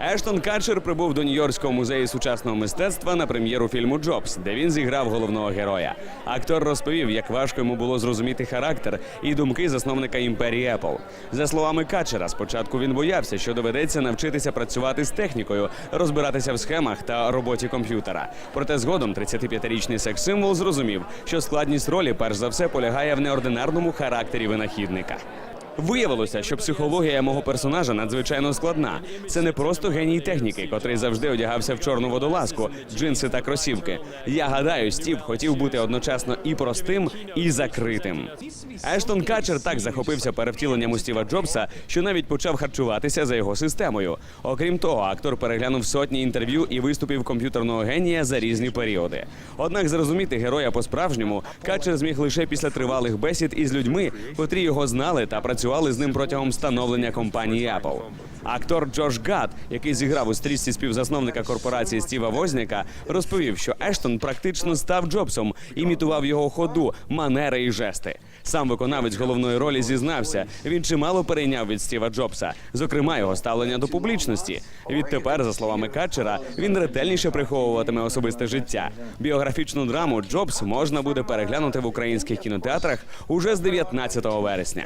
Ештон Катчер прибув до Нью-Йоркського музею сучасного мистецтва на прем'єру фільму Джобс, де він зіграв головного героя. Актор розповів, як важко йому було зрозуміти характер і думки засновника імперії Apple. За словами Катчера, спочатку він боявся, що доведеться навчитися працювати з технікою, розбиратися в схемах та роботі комп'ютера. Проте згодом 35-річний секс-символ зрозумів, що складність ролі перш за все полягає в неординарному характері винахідника. Виявилося, що психологія мого персонажа надзвичайно складна. Це не просто геній техніки, котрий завжди одягався в чорну водолазку, джинси та кросівки. Я гадаю, Стів хотів бути одночасно і простим, і закритим. Ештон Катчер так захопився перевтіленням у Стіва Джобса, що навіть почав харчуватися за його системою. Окрім того, актор переглянув сотні інтерв'ю і виступів комп'ютерного генія за різні періоди. Однак зрозуміти героя по-справжньому Катчер зміг лише після тривалих бесід із людьми, котрі його знали та працювали з ним протягом становлення компанії Apple. Актор Джош Гад, який зіграв у стрічці співзасновника корпорації Стіва Возняка, розповів, що Ештон практично став Джобсом, імітував його ходу, манери і жести. Сам виконавець головної ролі зізнався, він чимало перейняв від Стіва Джобса, зокрема його ставлення до публічності. Відтепер, за словами Катчера, він ретельніше приховуватиме особисте життя. Біографічну драму Джобс можна буде переглянути в українських кінотеатрах уже з 19 вересня.